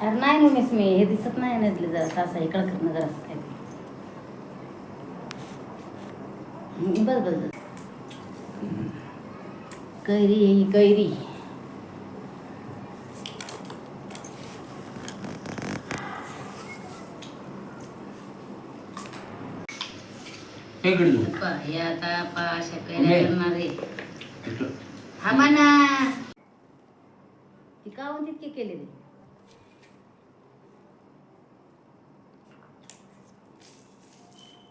अरे नाही नुमीस मी हे दिसत नाही नजले जरा सासा इकडं करणं जरा काय बस बस बस कैरी कैरी. हे आता पा अशा. कैऱ्या करणार. हा म्हणा ती काहून तितके केले ते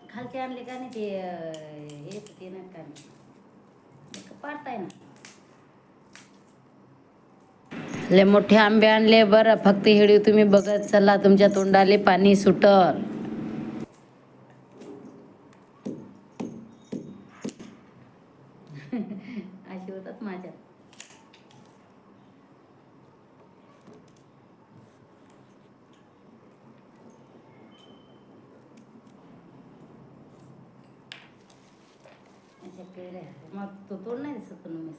खालचे आणले का नाही ते अं, हे ते नाही का पाडताय ना? लय मोठे आंबे आणले बरं फक्त हिडिओ तुम्ही बघत चला तुमच्या तोंडाले पाणी सुटल अशी होतात माझ्या तो तोड नाही दिसत पण मी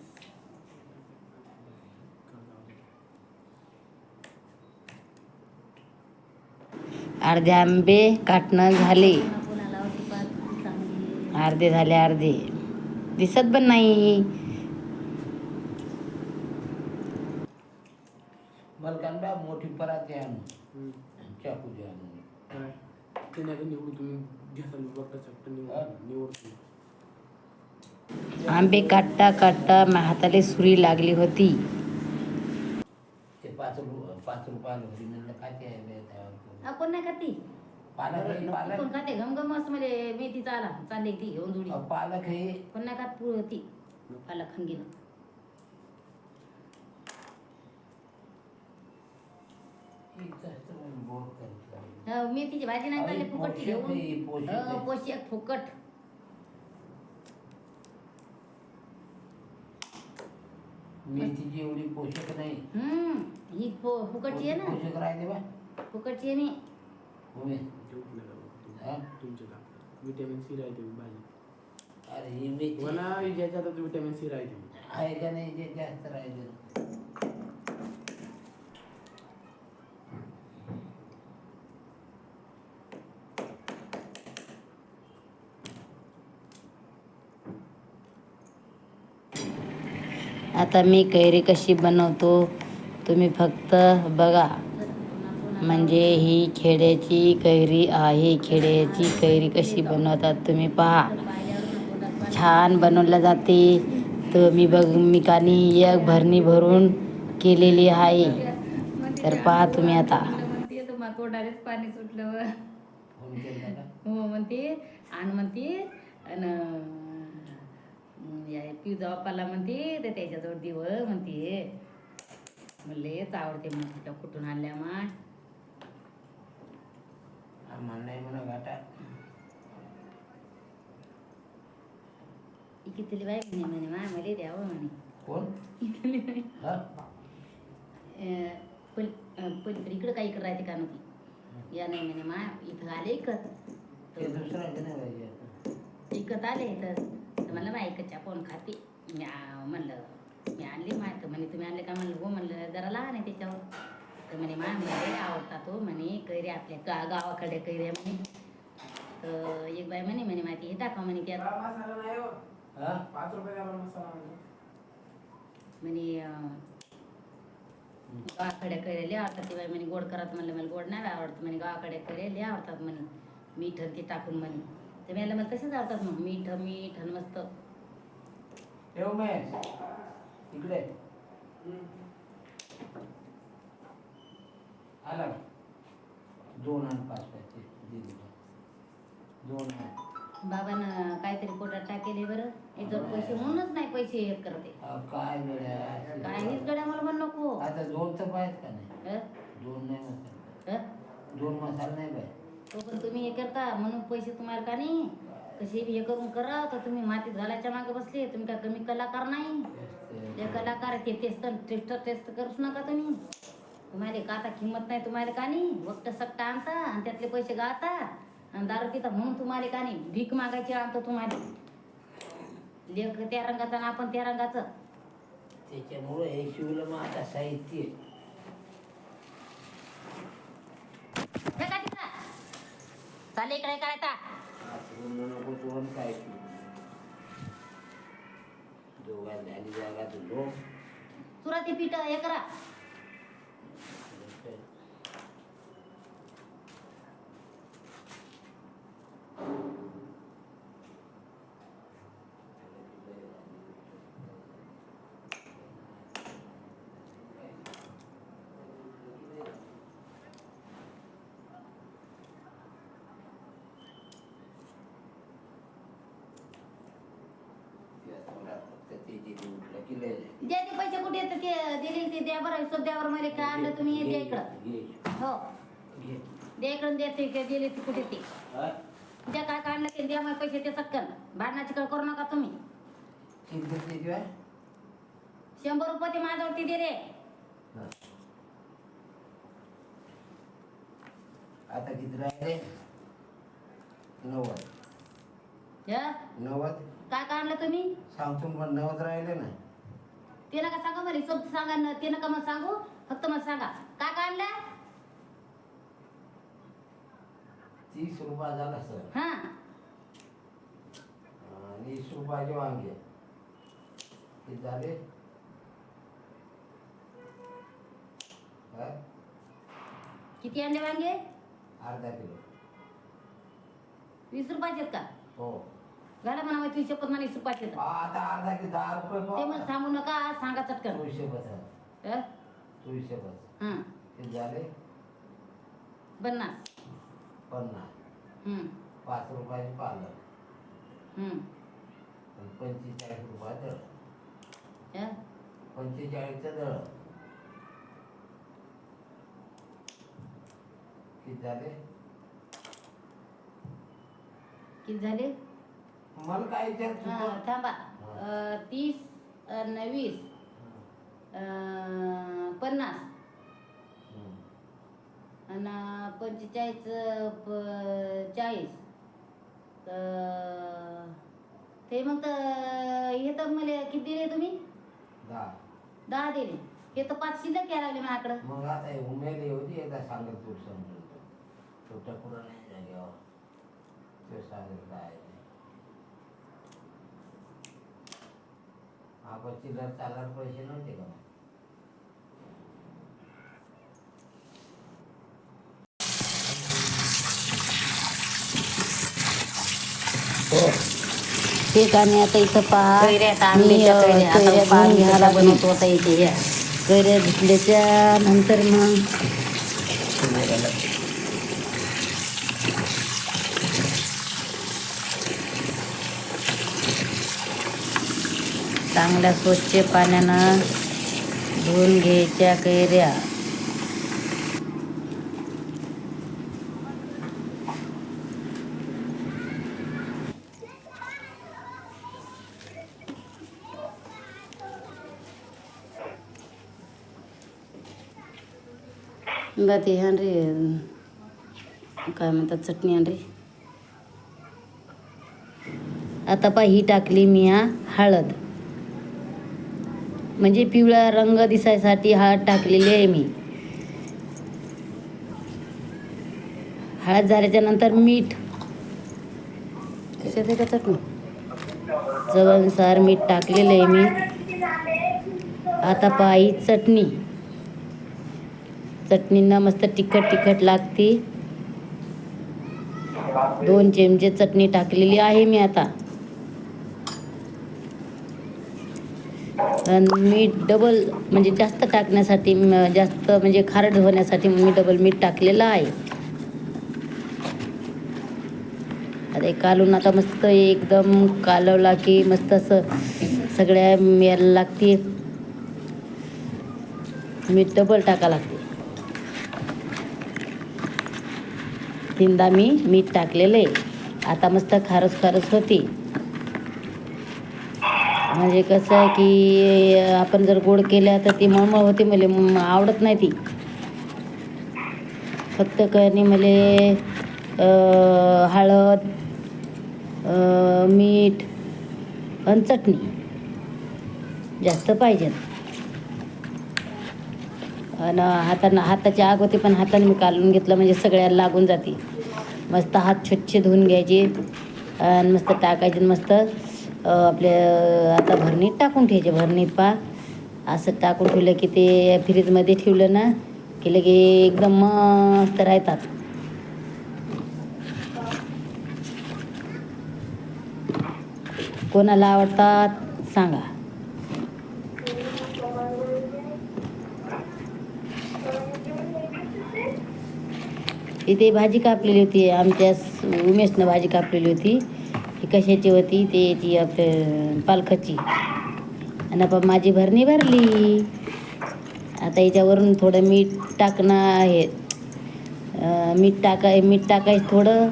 अर्धे आंबे काटणं झाले. अर्धे झाले अर्धे. दिसत पण नाही. मला कांदा मोठी पराती आणू चाकू द्या. आणून. निवडू तुम्ही चटणी निवडतो आंबे काटता काटता हाताला सुरी लागली होती. ते पाच रु पाच रुपयाला होती. म्हणलं काय ते आहे बे त्यावर? कोण नाही खाती? पालक आहे, कोण पालक. खाते? घमघम असं म्हणजे मेथी चाला चालली ती घेऊन जुडी. अहो, पालक हे कोण नाही खात? होती. पाला खंगीनं एक जास्त म्हणून बोर करतो. हो, मेथीची भाजी नाही चालली. आहे, हो. पोषक फुकट. मेथीची एवढी पोषक नाही. हम्म ही फु- फुकटची आहे ना? पोषक राहते बा. फुकटची आहे नाही नाही हा? तुमच्या विटॅमिन सी राहते भाजी अरे ही मेथी. मला ज्याच्यात विटॅमिन सी राहते. आहे का नाही जे जास्त राहिलं आता मी कैरी कशी बनवतो तुम्ही फक्त बघा. म्हणजे ही खेड्याची कैरी आहे खेड्याची कैरी कशी बनवतात तुम्ही पहा. छान बनवल्या जाते. तर मी बघ मी कानी एक भरणी भरून केलेली आहे. तर पहा तुम्ही आता. तोंडालेच पाणी सुटलं हो म्हणते आणि म्हणते आणि या पिझ्झा बाप्पाला म्हणते ते त्याच्याजवळ दिव म्हणते. म्हणले हेच आवडते म्हणते कुठून आणल्या मा? नाही म्हणा घाटा. कितीली बाई म्हणे म्हणे मा मला द्यावं म्हणे. कोण? कितीली बाई? पल पलीकडे इकडं काही इकडं राहते का नव्हती या नाही म्हणे मा इथं आले इकत. नाही? इकत आले तर तर म्हणलं इकडच्या कोण खाते. मी म्हणलं मी आणली माय तर म्हणे तुम्ही आणले का? म्हणलं हो म्हणलं जरा लहान आहे त्याच्यावर. तर म्हणे मा मला आवडतात हो म्हणे कैरी आपल्या गा गावाकडे कैऱ्या म्हणे. तर एक बाई म्हणे म्हणे माहिती हे टाका म्हणे त्यात. हो. म्हणे गावाकडे कैऱ्या लय आवडतात ते बाई म्हणे. गोड करत म्हणलं मला गोड नाही आवडतं. म्हणे गावाकडे कैऱ्या लय आवडतात म्हणे. मीठ ते टाकून म्हणे. तर मला मग तसेच आवडतात मग मीठ मीठ आणि मस्त. ठेव महेश. इकडे. आला? दोन आणि पाच पाचशे दिले. दोन आण. बाबानं काहीतरी पोटात टाकेले बरं. याच्यावर पैसे म्हणूनच नाही पैसे हे करते. अहो, काय गड्या काहीच गड्या मला म्हण नको. आता दोन तर पाहिजे का नाही? हं? दोन नाही मसाला हं? दोन मसाला नाही पाहिजे. तो पण तुम्ही हे करता म्हणून पैसे तुम्हाला का नाही? कसे बी हे करून करा तर तुम्ही मातीत घालायच्या मागे बसले तुम्ही काय कमी कलाकार नाही? जे कलाकार ते टेस्ट तर टेस्ट टेस्ट करूच नका तुम्ही. तुम्हाला का आता किंमत नाही तुम्हाला का नाही? वक्त सट्टा आणता आणि त्यातले पैसे गाता आणि दारू पिता म्हणून तुम्हाला का नाही? भीक मागायची आणतो तुम्हाला. लेख त्या रंगाचा आणि आपण त्या रंगाचं. त्याच्यामुळं हे शिवलं मग आता साहित्य. झालं इकडे काय आता. काय तू दोघांना जागा तुलो सुराती पीठ हे करा. द्या ते पैसे कुठे येतात ते दिलेले ते द्या बरं बरं मला काय आणलं तुम्ही द्या इकडं. हो. द्या इकडं द्या ते काय दिले ते कुठे ते. द्या काय काढलं ते द्या मला पैसे ते चटकन भांडणाची कळ करू नका तुम्ही. शंभर रुपये ते माझ्यावरती दे रे आता किती राहिले? नव्वद? नव्वद? काय काढलं तुम्ही? सांगतो नव्वद राहिले ना ते नका सांगा मला हिशोब सांगा न ते नका मग सांगू फक्त मग सांगा. काय काढलं तीस रुपया झाला सर. हा. आणि वीस रुपयाचे वांगे. किती झाले? किती आणले वांगे? अर्धा किलो. वीस रुपयाचे आहेत का? हो. घाला म्हणा रुपयाचे आहेत. आता अर्धा किलो दहा रुपये ते मला सांगू नका सांगा चटकन चोवीसशे? चोवीसशे हं. किती झाले पन्नास पन्नास हं. पाच रुपयाचे पालक हं. आणि पंचेचाळीस रुपये दळ? पंचेचाळीसचं दळ किती झाले किती झाले मला काय विचार थांबा. अं, तीस अन् वीस अं, पन्नास. आणि पंचेचाळीस प- चाळीस. तर ते मग तर हे तर मला किती दिले तुम्ही? दहा. दहा दिले. हे तर पाच शिल्लक यायला लागले माझ्याकडं. मग आता हे उमेद होती एकदा सांगत तू समजून. तो टकुरा नाही जागेवर तो सांगत काय ते. आपण चिल्लर चालणार पैसे नव्हते का मग? ठीक आणि आता इथं पहा कैऱ्या आता मी आंब्याच्या अं, कैऱ्या. आता कैऱ्या पहा घेऊन मी घ्यायला कशा बनवतो आता इथे या. कैऱ्या घेतल्याच्या नंतर मग चांगल्या स्वच्छ पाण्यानं धुवून घ्यायच्या कैऱ्या. ती ते रे काय म्हणतात चटणी आण रे आता पा ही टाकली मी हा हळद. म्हणजे पिवळा रंग दिसायसाठी हळद टाकलेली आहे मी. हळद झाल्याच्यानंतर मीठ. कशात का चटणी? चवनुसार मीठ टाकलेलं आहे मी. आता पहा चटणी. चटणींना मस्त तिखट तिखट लागते. दोन चमचे चटणी टाकलेली आहे मी आता. मीठ डबल म्हणजे जास्त टाकण्यासाठी जास्त म्हणजे खारट होण्यासाठी मी डबल मीठ टाकलेलं आहे. अरे कालून आता मस्त एकदम कालवला की मस्त असं सगळ्या यायला लागते मीठ डबल टाका लागते. तीनदा मी मीठ टाकलेलं आहे. आता मस्त खारस खारस होती. म्हणजे कसं आहे की आपण जर गोड केल्या तर ती मळमळ होते मला म्हणजे आवडत नाही ती. फक्त कणी मला म्हणजे, हळद मीठ आणि चटणी. जास्त पाहिजे. आणि हातानं हाताची आग होती पण हाताने मी काढून घेतलं म्हणजे सगळ्याला लागून जाते. मस्त हात स्वच्छ धुवून घ्यायचे. आणि मस्त टाकायचे आणि मस्त आपल्या आता भरणीत टाकून ठेवायचे भरणीत पा. असं टाकून ठेवलं की ते फ्रीजमध्ये ठेवलं ना की लगे एकदम मस्त राहतात. कोणाला आवडतात सांगा. इथे भाजी कापलेली होती आमच्या उमेशनं भाजी कापलेली होती. ही कशाची होती? ते याची आपल्या पालखाची. आणि आपण माझी भरणी भरली. आता याच्यावरून थोडं मीठ टाकणं आहे. मीठ टाकाय मीठ टाकायचं थोडं.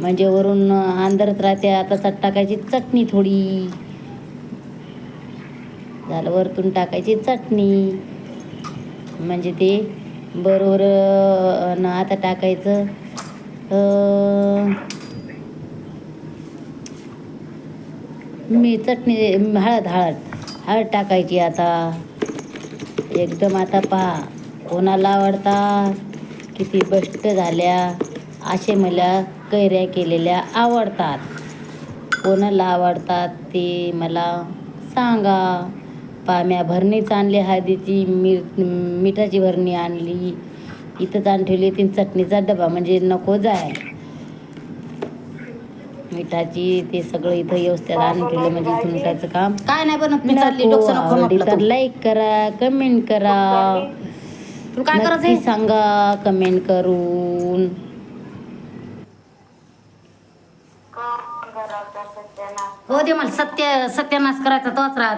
म्हणजे वरून आंधरत राहते. आता चट टाकायची चटणी थोडी. झालं वरतून टाकायची चटणी. म्हणजे ते बरोबर आता टाकायचं. मी चटणी हळद हळद. हळद टाकायची आता. एकदम आता पहा कोणाला आवडतात? किती बष्ट झाल्या. असे मला कैऱ्या केलेल्या आवडतात. कोणाला आवडतात ते मला सांगा. पाम्या भरणीच आणली हळदीची मिर मिठाची भरणी आणली. इथंच आण ठेवली तीन चटणीचा डबा. म्हणजे नको जाय. मिठाची ते सगळं इथं व्यवस्थित आणून ठेवलं म्हणजे इथून उठायचं काम. काय नाही बनत मी चालली नको डोकं नको आवडली म्हटलं तर तू. लाईक करा कमेंट करा. तुला काय नक्की करायचंय सांगा कमेंट करून. हो दे मला सत्य सत्यानाश करायचा तोच राहत.